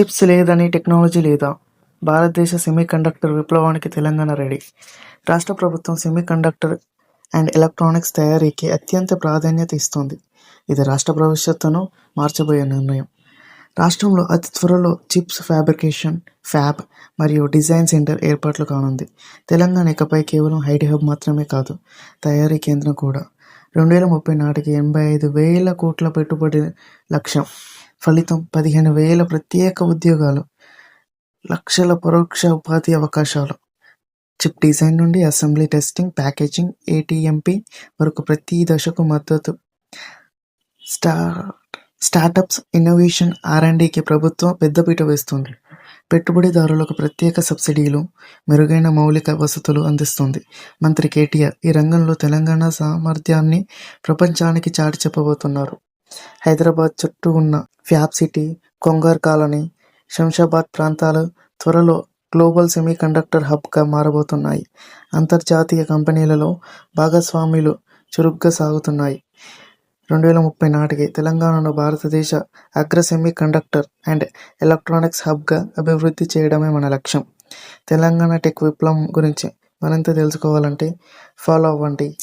Chips లేదని technology లేదా? భారతదేశ సెమీకండక్టర్ విప్లవానికి తెలంగాణ రెడీ. రాష్ట్ర ప్రభుత్వం సెమీకండక్టర్ అండ్ ఎలక్ట్రానిక్స్ తయారీకి అత్యంత ప్రాధాన్యత ఇస్తుంది. ఇది రాష్ట్ర భవిష్యత్తును మార్చబోయే నిర్ణయం. రాష్ట్రంలో అతి త్వరలో చిప్స్ ఫ్యాబ్రికేషన్ ఫ్యాబ్ మరియు డిజైన్ సెంటర్ ఏర్పాట్లు కానుంది. తెలంగాణ ఇకపై కేవలం హైడ్ హబ్ మాత్రమే కాదు తయారీ కేంద్రం కూడా. రెండు వేల ముప్పై నాటికి ఎనభై ఐదు వేల కోట్ల పెట్టుబడి లక్ష్యం. ఫలితం పదిహేను వేల ప్రత్యేక ఉద్యోగాలు లక్షల పరోక్ష ఉపాధి అవకాశాలు. చిప్ డిజైన్ నుండి అసెంబ్లీ టెస్టింగ్ ప్యాకేజింగ్ ఏటీఎంపీ వరకు ప్రతి దశకు మద్దతు. స్టా స్టార్టప్స్ ఇన్నోవేషన్ ఆర్ అండ్ ప్రభుత్వం పెద్దపీట వేస్తుంది. పెట్టుబడిదారులకు ప్రత్యేక సబ్సిడీలు మెరుగైన మౌలిక వసతులు అందిస్తుంది. మంత్రి కేటీఆర్ ఈ రంగంలో తెలంగాణ సామర్థ్యాన్ని ప్రపంచానికి చాటి చెప్పబోతున్నారు హైదరాబాద్ చుట్టూ ఉన్న fab city Kongar colony Shamshabad ప్రాంతాలు త్వరలో గ్లోబల్ సెమీకండక్టర్ హబ్గా మారబోతున్నాయి. అంతర్జాతీయ కంపెనీలలో భాగస్వామ్యులు చురుగ్గా సాగుతున్నాయి. రెండు వేల ముప్పై నాటికి తెలంగాణను భారతదేశ అగ్ర సెమీకండక్టర్ అండ్ ఎలక్ట్రానిక్స్ హబ్గా అభివృద్ధి చేయడమే మన లక్ష్యం. తెలంగాణ టెక్ విప్లవం గురించి మరింత తెలుసుకోవాలంటే ఫాలో అవ్వండి.